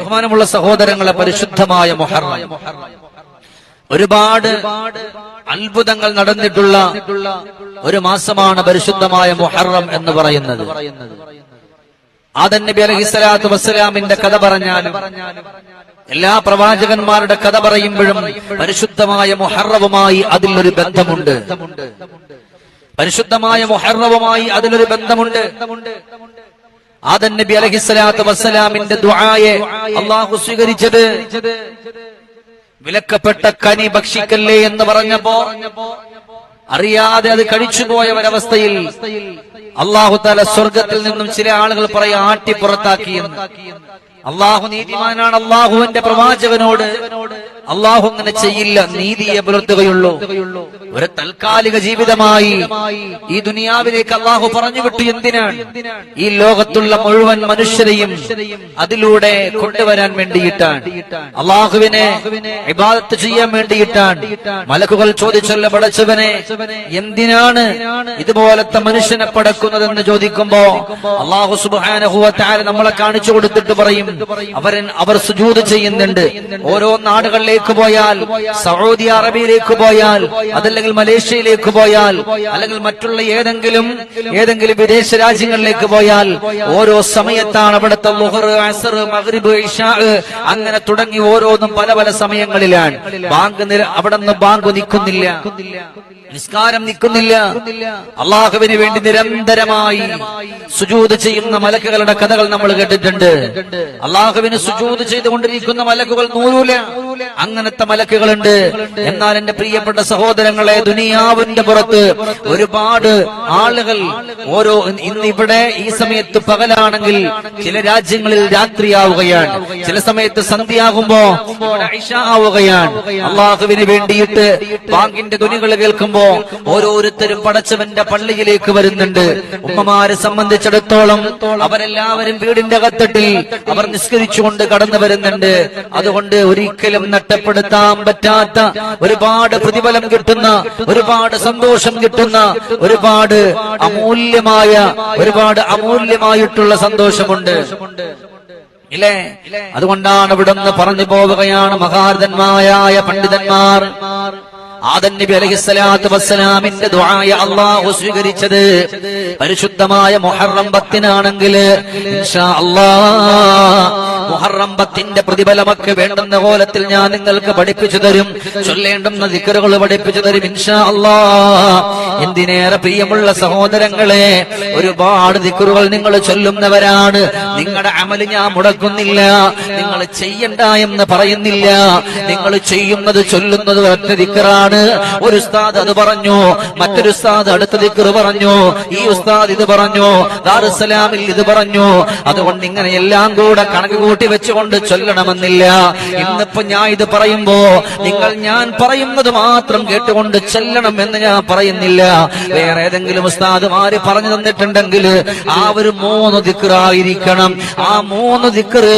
ബഹുമാനമുള്ള സഹോദരങ്ങളെ പരിശുദ്ധമായ മുഹറം. ഒരുപാട് അത്ഭുതങ്ങൾ നടന്നിട്ടുള്ള ഒരു മാസമാണ് പരിശുദ്ധമായ മൊഹറം എന്ന് പറയുന്നത്. ആദൻ നബി വസ്സലാമിന്റെ കഥ പറഞ്ഞാലും എല്ലാ പ്രവാചകന്മാരുടെ കഥ പറയുമ്പോഴും പരിശുദ്ധമായ മുഹറവുമായി അതിലൊരു ബന്ധമുണ്ട്. പരിശുദ്ധമായ മൊഹറവുമായി അതിലൊരു ബന്ധമുണ്ട്. ആദൻ നബി അലഹിസ്സലാത്തു വസ്സലാമിന്റെ ദുആയെ അള്ളാഹു സ്വീകരിച്ചത്. വിലക്കപ്പെട്ട കനി ഭക്ഷിക്കല്ലേ എന്ന് പറഞ്ഞപ്പോ അറിയാതെ അത് കഴിച്ചുപോയ ഒരവസ്ഥയിൽ അള്ളാഹു താല സ്വർഗത്തിൽ നിന്നും ചില ആളുകൾ പറയാ ആട്ടി പുറത്താക്കിയെന്ന് അള്ളാഹു നീതിമാനാണ് അള്ളാഹുവിന്റെ പ്രവാചകനോട് അള്ളാഹു അങ്ങനെ ചെയ്യില്ല. നീതിയെ പുലർത്തുകയുള്ളൂ ഒരു താൽക്കാലിക ജീവിതമായി ഈ ദുനിയാവിലേക്ക് അള്ളാഹു പറഞ്ഞു വിട്ടു എന്തിനാണ്? ഈ ലോകത്തുള്ള മുഴുവൻ മനുഷ്യരെയും അതിലൂടെ കൊണ്ടുവരാൻ വേണ്ടിയിട്ടാണ്. അള്ളാഹുവിനെ ഇബാദത്ത് ചെയ്യാൻ വേണ്ടിയിട്ടാണ്. മലക്കുകൾ ചോദിച്ചല്ല പടച്ചവനെ എന്തിനാണ് ഇതുപോലത്തെ മനുഷ്യനെ പടക്കുന്നതെന്ന് ചോദിക്കുമ്പോ അള്ളാഹു സുബാനഹുവത്താര നമ്മളെ കാണിച്ചു കൊടുത്തിട്ട് പറയും. അവരൻ അവർ സുജൂത് ചെയ്യുന്നുണ്ട്. ഓരോ നാടുകളിലേക്ക് പോയാൽ സൗദി അറേബ്യയിലേക്ക് പോയാൽ അതല്ലെങ്കിൽ മലേഷ്യയിലേക്ക് പോയാൽ അല്ലെങ്കിൽ മറ്റുള്ള ഏതെങ്കിലും ഏതെങ്കിലും വിദേശ രാജ്യങ്ങളിലേക്ക് പോയാൽ ഓരോ സമയത്താണ് അവിടുത്തെ മഗ്രിബ് അങ്ങനെ തുടങ്ങി ഓരോന്നും പല പല സമയങ്ങളിലാണ്. ബാങ്ക് അവിടെ നിന്ന് ബാങ്ക് നിൽക്കുന്നില്ല. നിസ്കാരം നിൽക്കുന്നില്ല. അള്ളാഹുവിന് വേണ്ടി നിരന്തരമായി സുജൂത് ചെയ്യുന്ന മലക്കുകളുടെ കഥകൾ നമ്മൾ കേട്ടിട്ടുണ്ട്. അള്ളാഹുവിന് സുജൂത് ചെയ്തുകൊണ്ടിരിക്കുന്ന മലക്കുകൾ നൂരൂല അങ്ങനത്തെ മലക്കുകളുണ്ട്. എന്നാൽ എന്റെ പ്രിയപ്പെട്ട സഹോദരങ്ങളെ ദുനിയാവിന്റെ പുറത്ത് ഒരുപാട് ആളുകൾ ഓരോ ഇന്ന് ഇവിടെ ഈ സമയത്ത് പകലാണെങ്കിൽ ചില രാജ്യങ്ങളിൽ രാത്രിയാവുകയാണ്. ചില സമയത്ത് സന്ധ്യയാകുമ്പോ ആവുകയാണ്. അള്ളാഹുവിന് വേണ്ടിയിട്ട് ബാങ്കിന്റെ ധ്വനികൾ കേൾക്കുമ്പോ ഓരോരുത്തരും പടച്ചവന്റെ പള്ളിയിലേക്ക് വരുന്നുണ്ട്. ഉമ്മമാരെ സംബന്ധിച്ചിടത്തോളം അവരെല്ലാവരും വീടിന്റെ കത്തട്ടിൽ അവർ നിസ്കരിച്ചുകൊണ്ട് കടന്നു വരുന്നുണ്ട്. അതുകൊണ്ട് ഒരിക്കലും നഷ്ടപ്പെടുത്താൻ പറ്റാത്ത ഒരുപാട് പ്രതിഫലം കിട്ടുന്ന ഒരുപാട് സന്തോഷം കിട്ടുന്ന ഒരുപാട് അമൂല്യമായ ഒരുപാട് അമൂല്യമായിട്ടുള്ള സന്തോഷമുണ്ട്. ഇല്ലേ? അതുകൊണ്ടാണ് ഇവിടുന്ന് പറഞ്ഞു പോവുകയാണ് മഹാരഥന്മാരായ പണ്ഡിതന്മാർ. ആദൻ നബി വസ്സലാമിന്റെ ദുആയ അള്ളാഹു സ്വീകരിച്ചത് പരിശുദ്ധമായ മുഹറം പത്തിനാണെങ്കിൽ ഇൻഷാ മുഹറം പത്തിന്റെ പ്രതിഫലമൊക്കെ വേണ്ടുന്ന കോലത്തിൽ ഞാൻ നിങ്ങൾക്ക് പഠിപ്പിച്ചു തരും. ചൊല്ലേണ്ടുന്ന ദിക്കറുകൾ പഠിപ്പിച്ചു തരും ഇൻഷാ അല്ലാ. എന്തിനേറെ പ്രിയമുള്ള സഹോദരങ്ങളെ ഒരുപാട് ദിക്കറുകൾ നിങ്ങൾ ചൊല്ലുന്നവരാണ്. നിങ്ങളുടെ അമൽ ഞാൻ മുടക്കുന്നില്ല. നിങ്ങൾ ചെയ്യണ്ട എന്ന് പറയുന്നില്ല. നിങ്ങൾ ചെയ്യുന്നത് ചൊല്ലുന്നത് ഒറ്റ ദിക്കറാണ്. ഒരു ഉസ്താദ് അത് പറഞ്ഞു. മറ്റൊരു ഉസ്താദ് അടുത്ത ദിക്കർ പറഞ്ഞു. ഈ ഉസ്താദ് ഇത് പറഞ്ഞു. ദാറുസലാമിൽ ഇത് പറഞ്ഞു. അതുകൊണ്ട് ഇങ്ങനെ എല്ലാം കൂടെ കണക്ക് കൂട്ടി വെച്ചുകൊണ്ട് ചൊല്ലണമെന്നില്ല. ഇന്നിപ്പോ ഞാൻ ഇത് പറയുമ്പോ നിങ്ങൾ ഞാൻ പറയുന്നത് മാത്രം കേട്ടുകൊണ്ട് ചെല്ലണം എന്ന് ഞാൻ പറയുന്നില്ല. വേറെ ഏതെങ്കിലും ഉസ്താദുമാര് പറഞ്ഞു തന്നിട്ടുണ്ടെങ്കിൽ ആ ഒരു മൂന്ന് ദിക്കറായിരിക്കണം ആ മൂന്ന് ദിക്കറ്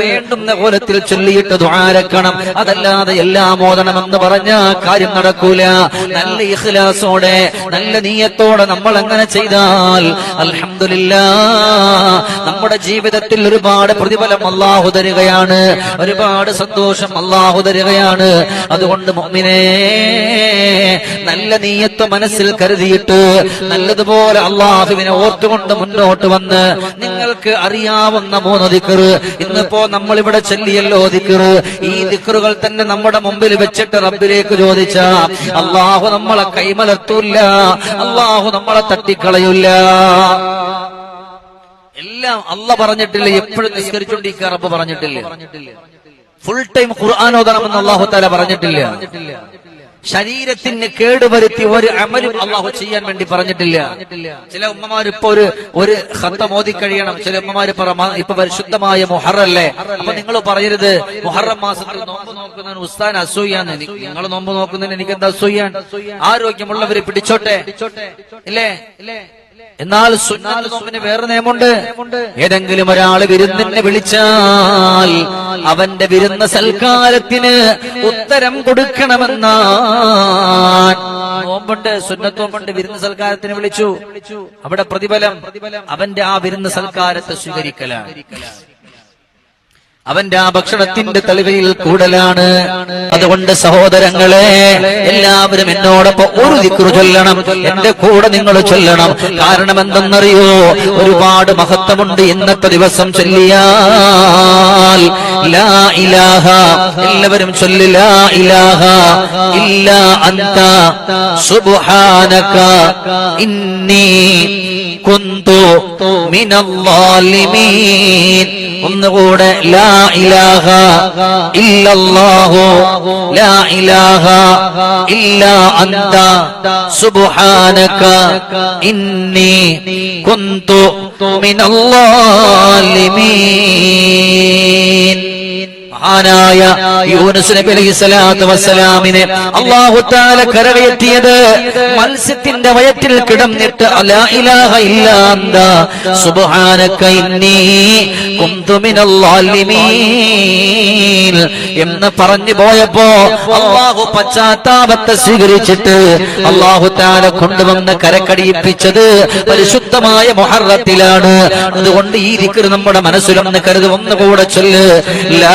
വേണ്ടുന്ന കോലത്തിൽ ചൊല്ലിയിട്ട് ദ്വാരക്കണം അതല്ലാതെ എല്ലാം ഓതണമെന്ന് പറഞ്ഞ കാര്യം നടക്കൂല. നല്ല ഇഹ്ലാസോടെ നല്ല നീയത്തോടെ നമ്മൾ അങ്ങനെ ചെയ്താൽ അലഹമില്ല നമ്മുടെ ജീവിതത്തിൽ ഒരുപാട് പ്രതിഫലം അള്ളാഹു തരികയാണ്. ഒരുപാട് സന്തോഷം അള്ളാഹു തരികയാണ്. അതുകൊണ്ട് മുഅ്മിനേ നല്ല നീയത്ത് മനസ്സിൽ കരുതിയിട്ട് നല്ലതുപോലെ അള്ളാഹുവിനെ ഓർത്തുകൊണ്ട് മുന്നോട്ട് വന്ന് നിങ്ങൾക്ക് അറിയാവുന്ന മൂന്ന് ദിക്കറ് ഇന്നിപ്പോ നമ്മൾ ഇവിടെ ചൊല്ലിയല്ലോ ദിക്കറ് ഈ ദിക്കറുകൾ തന്നെ നമ്മുടെ മുമ്പിൽ വെച്ചിട്ട് റബ്ബിലേക്ക് ചോദിച്ച അള്ളാഹു നമ്മളെ കൈമലർത്തൂല്ല അള്ളാഹു നമ്മളെ തട്ടിക്കളയൂല്ല. എല്ലാം അല്ല പറഞ്ഞിട്ടില്ല എപ്പോഴും നിസ്കരിച്ചുകൊണ്ടിരിക്കുക റബ്ബ് പറഞ്ഞിട്ടില്ല. ഫുൾ ടൈം ഖുർആൻ ഓതണം എന്ന് അള്ളാഹു താല പറഞ്ഞിട്ടില്ല. ശരീരത്തിന് കേടുവരുത്തി ഒരു അമലും അള്ളാഹു ചെയ്യാൻ വേണ്ടി പറഞ്ഞിട്ടില്ല. ചില ഉമ്മമാർ ഇപ്പൊ ഒരു ഒരു ഹത്ത മോദി കഴിയണം. ചില ഉമ്മമാർ പറ "മാ- ഇപ്പൊ പരിശുദ്ധമായ മുഹറല്ലേ അപ്പൊ നിങ്ങൾ പറയരുത് മുഹറം മാസത്തിൽ നോമ്പ് നോക്കുന്നതിന് ഉസ്താൻ അസൂയാന്ന് നിങ്ങൾ നോമ്പ് നോക്കുന്നതിന് എനിക്ക് എന്താ അസൂയാണ്? ആരോഗ്യമുള്ളവരെ പിടിച്ചോട്ടെ. ഇല്ലേ ഇല്ലേ? എന്നാൽ സുന്നാത്ത് നോമ്പിന് വേറെ നിയമമുണ്ട്. ഏതെങ്കിലും ഒരാൾ വിരുന്നിനെ വിളിച്ചാൽ അവന്റെ വിരുന്ന സൽക്കാരത്തിന് ഉത്തരം കൊടുക്കണമെന്നാ നോമ്പുണ്ട് സുന്നത്തോമ്പുണ്ട് വിരുന്ന് സൽക്കാരത്തിന് വിളിച്ചു. അവിടെ പ്രതിഫലം അവന്റെ ആ വിരുന്ന് സൽക്കാരത്തെ സ്വീകരിക്കലാണ്. അവന്റെ ആ ഭക്ഷണത്തിന്റെ തെളിവയിൽ കൂടലാണ് അതുകൊണ്ട് സഹോദരങ്ങളെ എല്ലാവരും എന്നോടൊപ്പം ഒരു ദിക്കു ചൊല്ലണം. എന്റെ കൂടെ നിങ്ങൾ ചൊല്ലണം. കാരണം എന്തെന്നറിയോ ഒരുപാട് മഹത്വമുണ്ട് ഇന്നത്തെ ദിവസം ചൊല്ലിയാൽ. ലാ ഇലാഹ എല്ലാവരും ചൊല്ലി ലാ ഇലാഹ സുബ്ഹാനക ഇന്നി കുന്തു മിനല്ലാലിമീൻ. ഒന്നുകൂടെ ലാ ഇലാഹ ഇല്ലല്ലാഹു ലാ ഇലാഹ ഇല്ല അന്ത സുബ്ഹാനക ഇന്നി കുന്തു മിനല്ലാലിമീൻ. മഹാനായ യൂനസ് നബി അലൈഹി സ്വലാത്തു വസ്സലാമിനെ അല്ലാഹു തആല കരകയറ്റിയത് മത്സ്യത്തിന്റെ വയറ്റിൽ കിടന്നിട്ട് അലാ ഇലാഹ ഇല്ലാ അന്ത സുബ്ഹാനക ഇന്നി കുന്തു മിനൽ ളാലിമീൻ എന്ന് പറഞ്ഞു പോയപ്പോ അള്ളാഹു പശ്ചാത്താപത്തെ സ്വീകരിച്ചിട്ട് അള്ളാഹു താല കൊണ്ടുവന്ന് കരക്കടിയിപ്പിച്ചത് പരിശുദ്ധമായ മൊഹറത്തിലാണ്. അതുകൊണ്ട് ഈ ദിക്കർ നമ്മുടെ മനസ്സിലൊന്ന് കരുത്. ഒന്നുകൂടെ ചൊല്ല് ലാ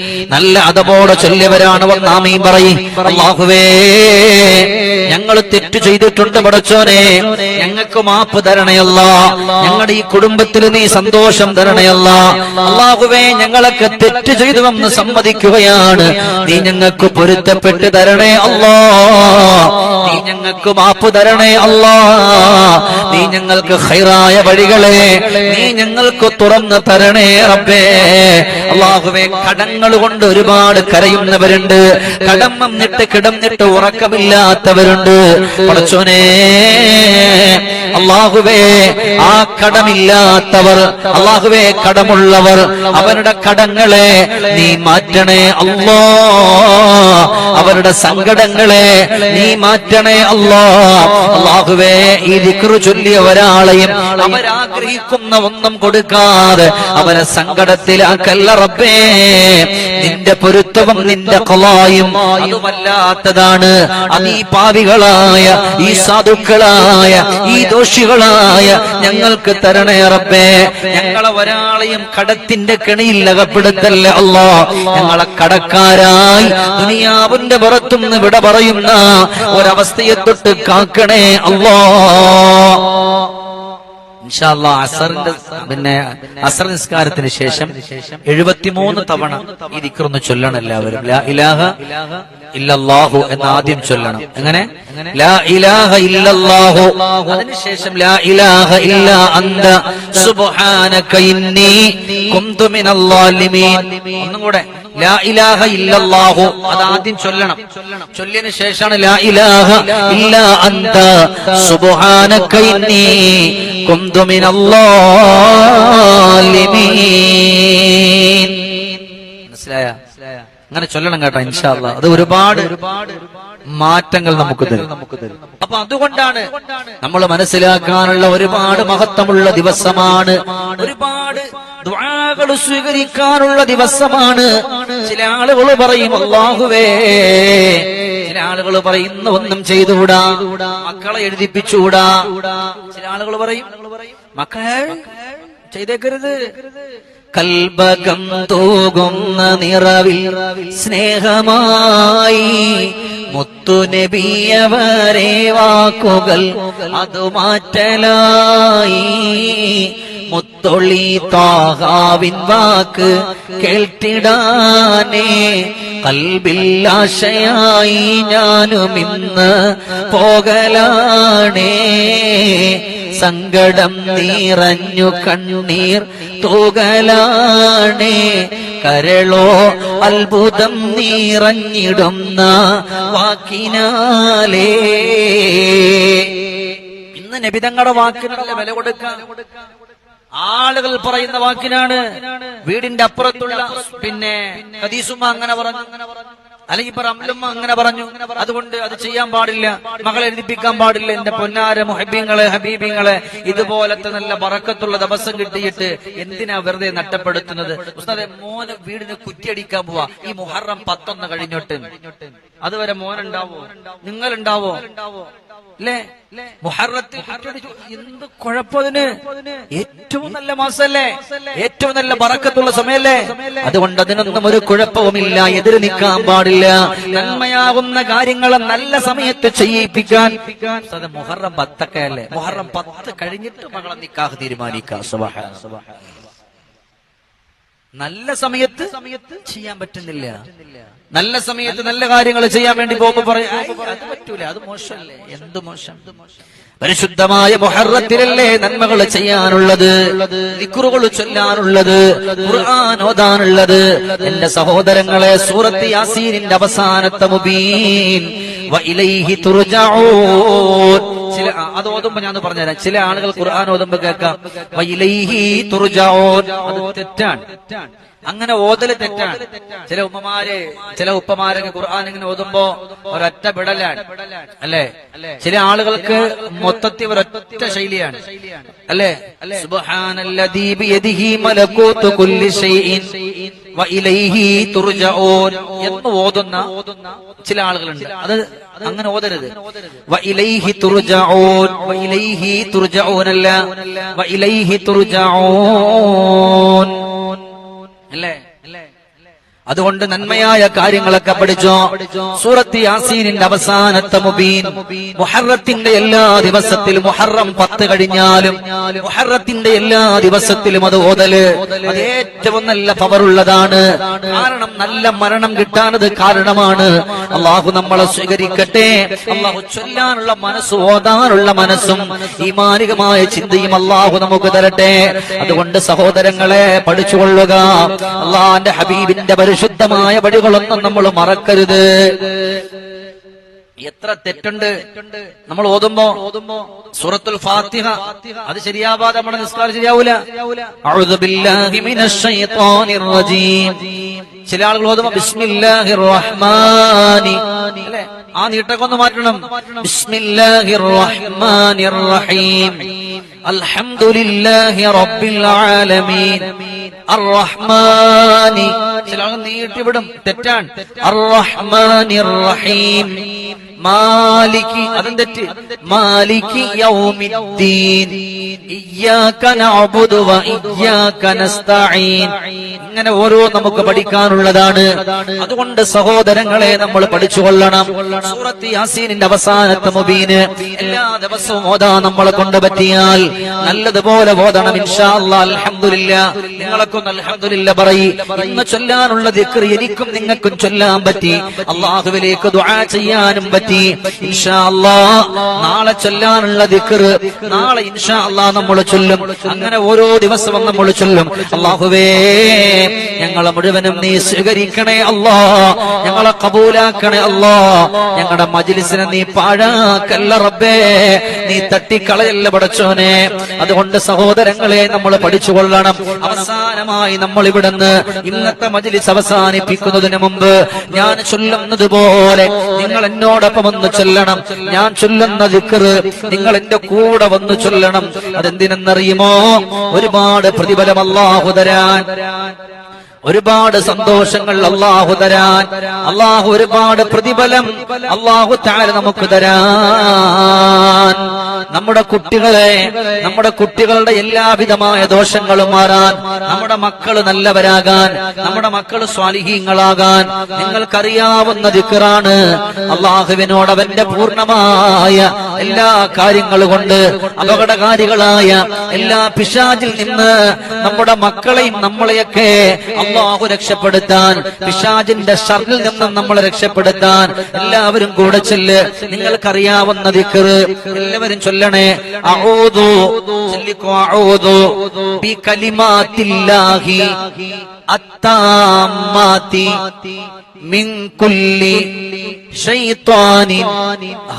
നല്ല അതപോടെ ചൊല്ലിയവരാണ് നാമീ പറയും. അള്ളാഹുവേ ഞങ്ങൾ തെറ്റ് ചെയ്തിട്ടുണ്ട് പടച്ചോനെ. ഞങ്ങൾക്ക് മാപ്പ് തരണയല്ല. ഞങ്ങളുടെ ഈ കുടുംബത്തിൽ നീ സന്തോഷം തരണയല്ല. അള്ളാഹുവേ ഞങ്ങളൊക്കെ തെറ്റ് ചെയ്തുവെന്ന് സമ്മതിക്കുകയാണ്. നീ ഞങ്ങൾക്ക് പൊരുത്തപ്പെട്ട് തരണേ അല്ലോ. നീ ഞങ്ങൾക്ക് മാപ്പ് തരണേ അല്ലോ. നീ ഞങ്ങൾക്ക് ഹൈറായ വഴികളെ. നീ ഞങ്ങൾക്ക് തുറന്ന് തരണേ റബ്ബേ. അള്ളാഹുവേ കടങ്ങൾ കൊണ്ട് ഒരുപാട് കരയുന്നവരുണ്ട്. കടം വന്നിട്ട് കിടന്നിട്ട് ഉറക്കമില്ലാത്തവരുണ്ട്. പടച്ചോനെ അള്ളാഹുവേ ആ കടമില്ലാത്തവർ അള്ളാഹുവേ കടമുള്ളവർ അവരുടെ കടങ്ങളെ നീ മാറ്റണേ അല്ലോ. അവരുടെ സങ്കടങ്ങളെ നീ മാറ്റണേ അല്ലോ. അള്ളാഹുവേ ഈ വിക്രു ചൊല്ലിയ ഒരാളെയും അവരാഗ്രഹിക്കുന്ന ഒന്നും കൊടുക്കാതെ അവരെ സങ്കടത്തിലാക്കല്ല റബ്ബേ. നിന്റെ പൊരുത്തവും നിന്റെ കൊളായും വല്ലാത്തതാണ് ഈ പാവികളായ ഈ സാധുക്കളായ ഈ ദോഷികളായ ഞങ്ങൾക്ക് തരണേ റബ്ബേ. ഞങ്ങളെ ഒരാളെയും കടത്തിന്റെ കെണിയിൽ അകപ്പെടുത്തല്ല അല്ലോ ഞങ്ങളെ കടക്കാരായി ദുനിയാവിന്റെ പുറത്തുനിന്ന് വിട പറയുന്ന ഒരവസ്ഥയെ തൊട്ട് കാക്കണേ അല്ലോ അസറിന്റെ പിന്നെ അസർ നിസ്കാരത്തിന് ശേഷം എഴുപത്തിമൂന്ന് തവണ ഈ ദിക്കറൊന്ന് ചൊല്ലണം എല്ലാവരും. ലാ ഇലാഹ ഇല്ലല്ലാഹു എന്ന് ആദ്യം ചൊല്ലണം. എങ്ങനെ? ലാ ഇലാഹ ലാ ഇലാഹ ഇല്ല സുബ്ഹാനക ഇന്നി മിനൽ ഒന്നും കൂടെ ലാ ഇലാഹ അത് ചൊല്ലണം. ചൊല്ലിയതിനു ശേഷമാണ് ലാ ഇലാഹ ഇല്ല സുബ്ഹാനക മനസ്സിലായ? അങ്ങനെ ചൊല്ലണം കേട്ടോ ഇൻഷാല്ല അത് ഒരുപാട് ഒരുപാട് മാറ്റങ്ങൾ നമുക്ക് തരും. അപ്പൊ അതുകൊണ്ടാണ് നമ്മൾ മനസ്സിലാക്കാനുള്ള ഒരുപാട് മഹത്വമുള്ള ദിവസമാണ്. ഒരുപാട് ദ്വാകൾ സ്വീകരിക്കാനുള്ള ദിവസമാണ്. ചില ആളുകൾ പറയും അള്ളാഹുവേ. ചില ആളുകൾ പറയുന്ന ഒന്നും ചെയ്തുകൂടാ. മക്കളെ എഴുതിപ്പിച്ചുകൂടാ. ചില ആളുകൾ പറയും മക്കളെ ചെയ്തേക്കരുത്. കൽബകം തോകുന്ന നിറവിൽ സ്നേഹമായി മുത്തുനബിയവരെ വാക്കുകൾ. അതു മാറ്റലായി. മുത്തൊളി താഹാവിൻ വാക്ക് കേട്ടിടാനേ കൽബില്ലാശയായി ഞാനും ഇന്ന് പോകലാണേ. സങ്കടം നീറഞ്ഞു കണ്ണീർ തൂകലാണേ. കരളോ അത്ഭുതം നീറഞ്ഞിടുന്ന വാക്കിനാലേ. ഇന്ന് നബിതങ്ങളുടെ വാക്കിനല്ല വില കൊടുക്കാൻ ആളുകൾ പറയുന്ന വാക്കിനാണ്. വീടിന്റെ അപ്പുറത്തുള്ള പിന്നെ ഹദീസുമ്മ അങ്ങനെ പറഞ്ഞു. അല്ലെങ്കിൽ ഇപ്പൊ റംലുമ്മ അങ്ങനെ പറഞ്ഞു. അതുകൊണ്ട് അത് ചെയ്യാൻ പാടില്ല. മകളെ എഴുതിപ്പിക്കാൻ പാടില്ല. എന്റെ പൊന്നാര മുഹബീങ്ങളെ ഹബീബിങ്ങളെ ഇതുപോലത്തെ നല്ല പറക്കത്തുള്ള ദിവസം കിട്ടിയിട്ട് എന്തിനാ വെറുതെ നഷ്ടപ്പെടുത്തുന്നത്? ഉസ്താദെ മോനെ വീടിന് കുറ്റിയടിക്കാൻ പോവാ. ഈ മുഹറം പത്തൊന്ന് കഴിഞ്ഞോട്ട്. അതുവരെ മോനുണ്ടാവോ? നിങ്ങൾ ഉണ്ടാവോ അല്ലേ മുഹറത്തിൽ എന്ത് കുഴപ്പതിന് ഏറ്റവും നല്ല മാസല്ലേ? ഏറ്റവും നല്ല ബറക്കത്തുള്ള സമയല്ലേ? അതുകൊണ്ട് അതിനൊന്നും ഒരു കുഴപ്പവുമില്ല എതിര് നിൽക്കാൻ പാടില്ല. നന്മയാകുന്ന കാര്യങ്ങളെ നല്ല സമയത്ത് ചെയ്യിപ്പിക്കാൻ. മുഹറം പത്തൊക്കെ അല്ലേ? മുഹറം പത്ത് കഴിഞ്ഞിട്ട് മകളെ നിക്കാഹ് തീരുമാനിക്കാം. സുബ്ഹാന നല്ല സമയത്ത് സമയത്ത് ചെയ്യാൻ പറ്റുന്നില്ല. നല്ല സമയത്ത് നല്ല കാര്യങ്ങൾ ചെയ്യാൻ വേണ്ടി പോകുമ്പോ പറയാം അത് പറ്റൂല അത് മോശമല്ലേ എന്ത് മോശം. പരിശുദ്ധമായ മൊഹറത്തിലല്ലേ നന്മകൾ ചെയ്യാനുള്ളത്? നിക്കുറുകൾ ചൊല്ലാനുള്ളത് ഖുർആൻ ഓതാനുള്ളത്. എന്റെ സഹോദരങ്ങളെ സൂറത്ത് യാസീനിന്റെ അവസാനത്തെ മുബീൻ. വഇലൈഹി ഇലൈഹി തുർജഊൻ. അത് ഓതുമ്പോ ഞാൻ പറഞ്ഞുതരാം. ചില ആളുകൾ ഖുർആൻ ഓതുമ്പോ കേൾക്കാം. അത് തെറ്റാണ്. അങ്ങനെ ഓതൽ തെറ്റാണ്. ചില ഉമ്മമാര് ചില ഉപ്പമാരൊക്കെ ഖുർആൻ ഇങ്ങനെ ഓതുമ്പോ ഒരൊറ്റ വിടലാണ്. അല്ലെ? ചില ആളുകൾക്ക് മൊത്തത്തിൽ ഒരൊറ്റ ശൈലിയാണ്. അല്ലേ? സുബ്ഹാനല്ലദീ ബിയദിഹി മലകൂതു കുല്ലി ഷൈഇൻ എന്ന് ഓതുന്ന ചില ആളുകളുണ്ട്. അത് അങ്ങനെ ഓതരുത്. അല്ല അല്ലേ? അതുകൊണ്ട് നന്മയായ കാര്യങ്ങളൊക്കെ പഠിച്ചോ? സൂറത്ത് യാസീനിന്റെ അവസാനത്തെ മുബീൻ. മുഹറത്തിന്റെ എല്ലാ ദിവസത്തിലും മുഹറം പത്ത് കഴിഞ്ഞാലും മുഹറത്തിന്റെ എല്ലാ ദിവസത്തിലും അത് ഓതൽ. അത് ഏറ്റവും നല്ല പവറുള്ളതാണ്. കാരണം നല്ല മരണം കിട്ടാനത് കാരണമാണ്. അള്ളാഹു നമ്മളെ സ്വീകരിക്കട്ടെ. അള്ളാഹു ചൊല്ലാനുള്ള മനസ്സ് ഓതാനുള്ള മനസ്സും ഈമാനികമായ ചിന്തയും അള്ളാഹു നമുക്ക് തരട്ടെ. അതുകൊണ്ട് സഹോദരങ്ങളെ പഠിച്ചുകൊള്ളുക. അള്ളാഹിന്റെ ഹബീബിന്റെ പരിശുദ്ധമായ വഴികളൊന്നും നമ്മൾ മറക്കരുത്. എത്ര തെറ്റുണ്ട്. നമ്മൾ ഓതുമ്പോ ഓതുമ്പോ സൂറത്തുൽ ഫാത്തിഹ അത് ശരിയാവാതെ നമ്മുടെ നിസ്കാരം ശരിയാവൂല. ചില ആളുകൾ ഓതുമ്പോ ബിസ്മില്ലാഹിർ റഹ്മാനി. ആ നീട്ടൊക്കെ ഒന്ന് മാറ്റണം. ബിസ്മില്ലാഹിർ റഹ്മാനിർ റഹീം. അൽഹംദുലില്ലാഹി റബ്ബിൽ ആലമീൻ. നീട്ടിവിടും. തെറ്റാണ്. മാലികി അതും തെറ്റ് മാലികി യൗമിദ്ദീൻ. ഇയ്യാക നഅബുദു വ ഇയ്യാക നസ്തഈൻ. ഇങ്ങനെ ഓരോ നമുക്ക് പഠിക്കാനുള്ളതാണ്. അതുകൊണ്ട് സഹോദരങ്ങളെ നമ്മൾ പഠിച്ചുകൊള്ളണം. സൂറത്ത് യാസീനിന്റെ അവസാനത്തെ മുബീന്. എല്ലാ ദിവസവും ഓതാ നമ്മളെ കൊണ്ട് പറ്റിയാൽ നല്ലതുപോലെ ഓതണം ഇൻഷാ അല്ലാഹ് അൽഹംദുലില്ലാ. നിങ്ങളൊക്കെ അൽഹംദുലില്ലാ പറയി. ഇന്ന് ചൊല്ലാനുള്ള ദിക്ർ എനിക്കും നിങ്ങൾക്കും ചൊല്ലാൻ പറ്റി. അള്ളാഹുവിലേക്ക് ദുആ ചെയ്യാനും പറ്റി. ഇൻഷാ അല്ലാ നാളെ ചൊല്ലാനുള്ള ദിക്ർ നാളെ ഇൻഷാ അല്ലാ നമ്മൾ ചൊല്ലും. അങ്ങനെ ഓരോ ദിവസവും നമ്മൾ ചൊല്ലും. അള്ളാഹുവേ ഞങ്ങളെ മുഴുവനും നീ സ്വീകരിക്കണേ അല്ലാ. ഞങ്ങളെ കബൂലാക്കണേ അല്ലാ. ഞങ്ങളുടെ മജിലിസിനെ നീ പാഴാക്കല്ല റബ്ബേ. നീ തട്ടിക്കളയല്ല പടച്ചോനെ. അതുകൊണ്ട് സഹോദരങ്ങളെ നമ്മൾ പഠിച്ചുകൊള്ളണം. അവസാനമായി നമ്മൾ ഇവിടുന്ന് ഇന്നത്തെ മജിലിസ് അവസാനിപ്പിക്കുന്നതിന് മുമ്പ് ഞാൻ ചൊല്ലുന്നത് പോലെ നിങ്ങൾ എന്നോടൊപ്പം ഒന്ന് ചൊല്ലണം. ഞാൻ ചൊല്ലുന്ന ദിക്കറ് നിങ്ങൾ എന്റെ കൂടെ വന്ന് ചൊല്ലണം. അതെന്തിനെന്നറിയുമോ? ഒരുപാട് പ്രതിഫലം അല്ലാഹു തരാൻ. ഒരുപാട് സന്തോഷങ്ങൾ അള്ളാഹു തരാൻ. അള്ളാഹു ഒരുപാട് പ്രതിഫലം അള്ളാഹു താര നമുക്ക് തരാൻ. നമ്മുടെ കുട്ടികളെ നമ്മുടെ കുട്ടികളുടെ എല്ലാവിധമായ ദോഷങ്ങളും മാറാൻ. നമ്മുടെ മക്കൾ നല്ലവരാകാൻ നമ്മുടെ മക്കൾ സ്വാലിഹീങ്ങളാകാൻ നിങ്ങൾക്കറിയാവുന്ന ദിക്കറാണ് അള്ളാഹുവിനോട് അവന്റെ പൂർണമായ എല്ലാ കാര്യങ്ങൾ കൊണ്ട് അപകടകാരികളായ എല്ലാ പിശാചിൽ നിന്ന് നമ്മുടെ മക്കളെയും നമ്മളെയൊക്കെ അള്ളാഹു രക്ഷപ്പെടുത്താൻ പിശാജിന്റെ ഷറിൽ നിന്നും നമ്മളെ രക്ഷപ്പെടുത്താൻ എല്ലാവരും കൂടെ ചെല്ല്. നിങ്ങൾക്കറിയാവുന്ന ദിക്ർ. എല്ലാവരും ചൊല്ലണേ. അത്താമാത്തി മിൻ കുല്ലി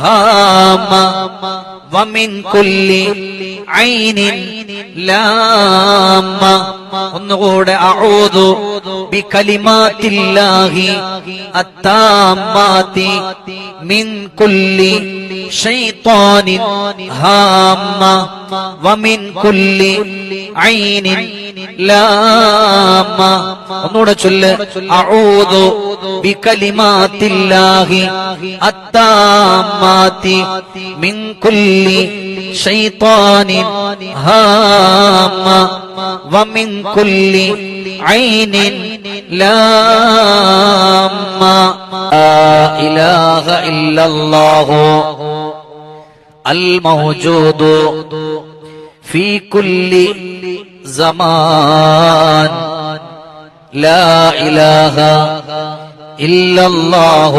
ഹാമ വമിൻ കുല്ലി ഒന്നുകൂടെ അഊദു ബികലിമാത്തില്ലാഹി അത്താമാതി മിൻ കുല്ലി വമിൻ കുല്ലി ഐനിൻ ഒന്നുകൂടെ ചൊല്ല് അഊദു ബികലിമാത്തില്ലാഹി അത്താമ്മാതി മിൻ കുല്ലി ശൈത്താനിൻ ഹാമ്മ വമിൻ കുല്ലി ഐനിൻ ലാമ്മ ലാ ഇലാഹ ഇല്ലല്ലാഹു الموجود في كل زمان لا إله إلا الله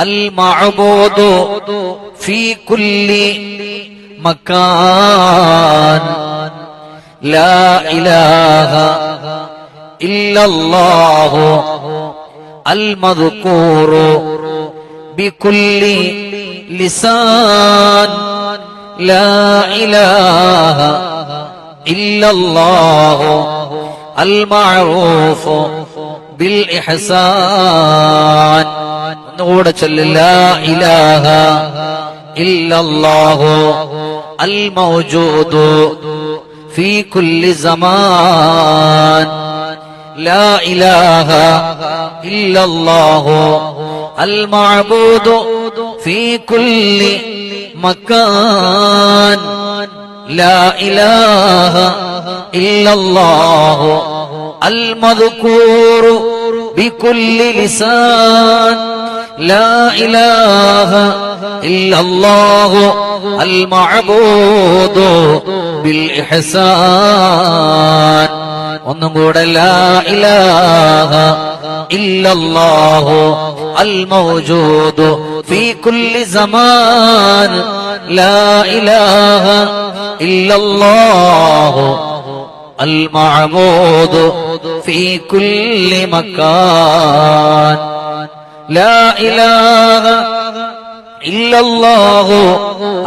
المعبود في كل مكان. لا إله إلا الله المذكور بكل لسان. لا إله إلا الله المعروف بالإحسان نورة لا إله إلا الله الموجود في كل زمان لا إله إلا الله المعبود في كل مكان لا إله إلا الله المذكور بكل لسان لا إله إلا الله المعبود بالإحسان ഒന്നും കൂടെ ലാ ഇലാഹ ഇല്ലല്ലാഹു അൽ മൗജൂദു ഫീ കുല്ലി സമാൻ لا إله إلا الله المعبود في كل مكان. لا إله إلا الله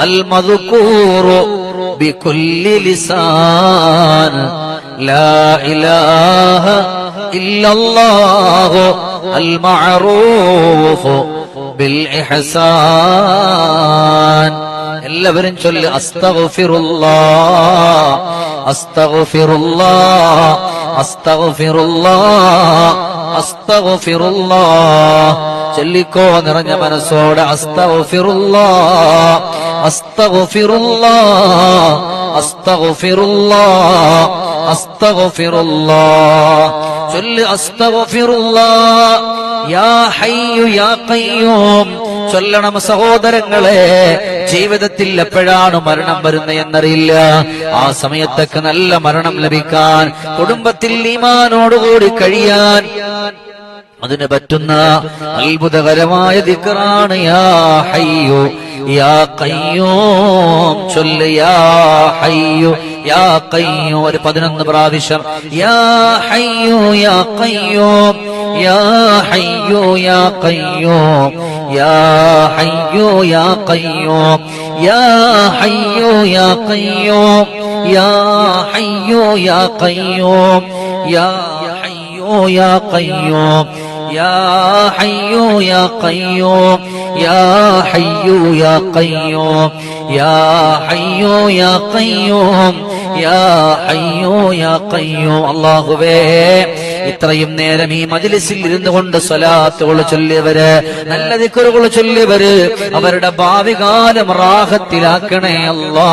المذكور بكل لسان. لا إله إلا الله المعروف بالإحسان. എല്ലാവരും ചൊല്ലി അസ്തഗ്ഫിറുല്ലാ അസ്തഗ്ഫിറുല്ലാ അസ്തഗ്ഫിറുല്ലാ അസ്തഗ്ഫിറുല്ലാ. ചൊല്ലിക്കോ നിറഞ്ഞ മനസ്സോടെ അസ്തഗ്ഫിറുല്ലാ അസ്തഗ്ഫിറുല്ലാ അസ്തഗ്ഫിറുല്ലാ അസ്തഗ്ഫിറുല്ലാ. ചൊല്ല് അസ്തഗ്ഫിറുല്ലാ. യാ ഹയ്യു യാ ഖയ്യൂം. ചൊല്ലണം സഹോദരങ്ങളെ. ജീവിതത്തിൽ എപ്പോഴാണ് മരണം വരുന്നത് എന്നറിയില്ല. ആ സമയത്തൊക്കെ നല്ല മരണം ലഭിക്കാൻ കുടുംബത്തിൽ ഈമാനോടുകൂടി കഴിയാൻ അതിന് പറ്റുന്ന അത്ഭുതകരമായ ദിക്കറാണ് യാ ഹയ്യോ യാ കയ്യോ ചൊല്ല യാ ഹയ്യോ യാ കയ്യോ ഒരു പതിനൊന്ന് പ്രാവശ്യം യാ ഹയ്യോ യാ കയ്യോ യാ ഹയ്യോ യാ കയ്യോം يا حي يا قيوم يا حي يا قيوم يا حي يا قيوم يا حي يا قيوم يا حي يا قيوم يا حي يا قيوم يا حي يا قيوم يا حي يا قيوم. الله به. ഇത്രയും നേരം ഈ മജിലിസിൽ ഇരുന്നു കൊണ്ട് സ്വലാത്തുകൾ ചൊല്ലിയവര് നല്ല ദിക്കറുകൾ ചൊല്ലിയവര് അവരുടെ ഭാവി കാലം റാഹത്തിലാക്കണേ അല്ലാ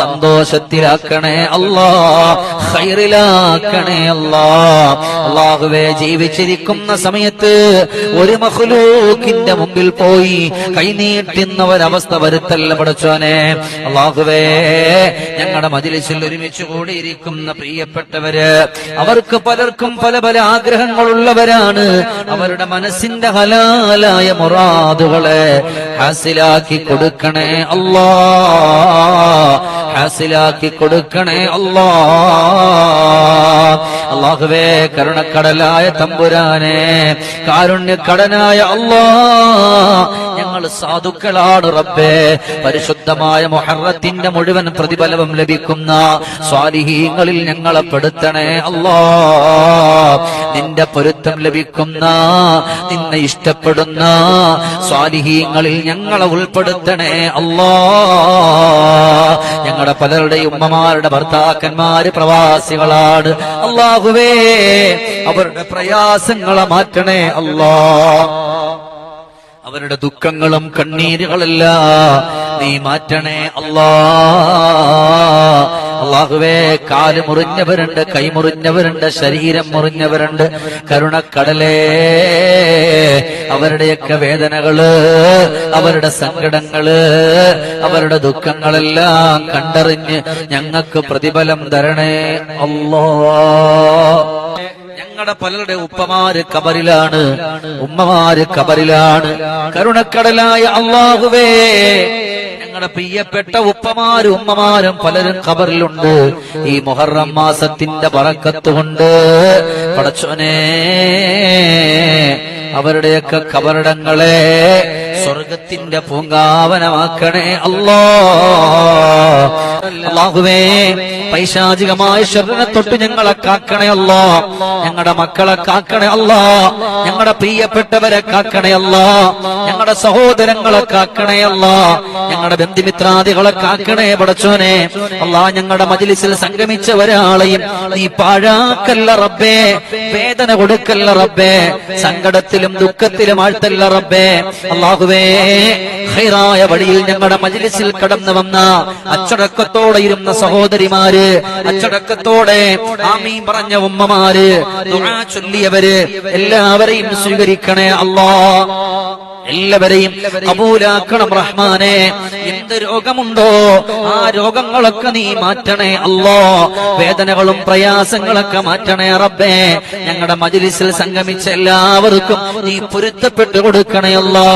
സന്തോഷത്തിലാക്കണേ അല്ലാ ഹൈറിലാക്കണേ അല്ലാ. അള്ളാഹുവെ ജീവിച്ചിരിക്കുന്ന സമയത്ത് ഒരു മഹ്ലൂക്കിന്റെ മുമ്പിൽ പോയി കൈനീട്ടുന്ന ഒരവസ്ഥ വരുത്തല്ല പഠിച്ചോനെ അള്ളാഹുവേ ഞങ്ങളുടെ മജിലിസിൽ ഒരുമിച്ച് കൂടിയിരിക്കുന്ന പ്രിയപ്പെട്ടവര് അവർക്ക് പലർക്കും പല പല ആഗ്രഹങ്ങളുള്ളവരാണ്. അവരുടെ മനസ്സിന്റെ ഹലാലായ മുറാദുകളെ ഹാസിലാക്കി കൊടുക്കണേ അല്ലാ. ഹാസിലാക്കി കൊടുക്കണേ അല്ലാ അള്ളാഹുവേ കരുണക്കടലായ തമ്പുരാനെ കാരുണ്യക്കടനായ അല്ലാ ഞങ്ങൾ ഞങ്ങൾ സാധുക്കളാണ് റബ്ബേ. പരിശുദ്ധമായ മൊഹറത്തിന്റെ മുഴുവൻ പ്രതിഫലവും ലഭിക്കുന്ന സ്വാലിഹീങ്ങളിൽ ഞങ്ങളെ പെടുത്തണേ അല്ലാ നിന്റെ പൊരുത്തം ലഭിക്കുന്ന നിന്നെ ഇഷ്ടപ്പെടുന്ന സ്വാലിഹീങ്ങളിൽ ഞങ്ങളെ ഉൾപ്പെടുത്തണേ അല്ലാ ഞങ്ങളുടെ പലരുടെയും ഉമ്മമാരുടെ ഭർത്താക്കന്മാര് പ്രവാസികളാണ്. അള്ളാഹുവേ അവരുടെ പ്രയാസങ്ങളെ മാറ്റണേ അല്ലാ അവരുടെ ദുഃഖങ്ങളും കണ്ണീരുകളെല്ലാം നീ മാറ്റണേ അല്ലാ അള്ളാഹുവേ കാൽ മുറിഞ്ഞവരുണ്ട് കൈ മുറിഞ്ഞവരുണ്ട് ശരീരം മുറിഞ്ഞവരുണ്ട് കരുണക്കടലേ. അവരുടെയൊക്കെ വേദനകൾ അവരുടെ സങ്കടങ്ങൾ അവരുടെ ദുഃഖങ്ങളെല്ലാം കണ്ടറിഞ്ഞ് ഞങ്ങൾക്ക് പ്രതിഫലം തരണേ അല്ലോ. ഞങ്ങളുടെ പലരുടെ ഉപ്പമാര് കബറിലാണ് ഉമ്മമാര് കബറിലാണ് കരുണക്കടലായ അള്ളാഹുവേ ഞങ്ങളുടെ പ്രിയപ്പെട്ട ഉപ്പമാരും ഉമ്മമാരും പലരും കബറിലുണ്ട് ഈ മുഹറം മാസത്തിന്റെ പറക്കത്തുകൊണ്ട് പടച്ചോനെ അവരുടെയൊക്കെ കബറിടങ്ങളെ സ്വർഗത്തിന്റെ പൂങ്കാവനമാക്കണേ അല്ലോ. അള്ളാഹുവേ പൈശാചികമായ ശരണ തൊട്ട് ഞങ്ങളെ കാക്കണേ അല്ലോ. ഞങ്ങളുടെ മക്കളെ കാക്കണേ അല്ലോ. ഞങ്ങളുടെ പ്രിയപ്പെട്ടവരെ കാക്കണേ അല്ലോ. ഞങ്ങളുടെ സഹോദരങ്ങളെ കാക്കണേ അല്ലോ. ഞങ്ങളുടെ ബന്ധുമിത്രാദികളെ കാക്കണേ പടച്ചോനെ. അല്ലാ ഞങ്ങളുടെ മജിലിസിൽ സംഗമിച്ച ഒരാളെയും നീ പാഴാക്കല്ല റബ്ബേ. വേദന കൊടുക്കല്ല റബ്ബേ. സങ്കടത്തിലും ദുഃഖത്തിലും ആഴ്ത്തല്ല റബ്ബേ. അള്ളാഹുവേ ഹൈറായ വഴിയിൽ ഞങ്ങളുടെ മജിലിസിൽ കടന്നു വന്ന അച്ചടക്കത്തോടെ ഇരുന്ന സഹോദരിമാര് അച്ചടക്കത്തോടെ ആമീ പറഞ്ഞ ഉമ്മമാര് ചൊല്ലിയവര് എല്ലാവരെയും സ്വീകരിക്കണേ അല്ലാ. എല്ലാവരെയും കബൂലാക്കണം റഹ്മാനെ. എന്ത് രോഗമുണ്ടോ ആ രോഗങ്ങളൊക്കെ നീ മാറ്റണേ അല്ലോ. വേദനകളും പ്രയാസങ്ങളൊക്കെ മാറ്റണേ റബ്ബേ. ഞങ്ങളുടെ മജിലിസിൽ സംഗമിച്ച എല്ലാവർക്കും നീ പൊരുത്തപ്പെട്ടു കൊടുക്കണേ അല്ലാ.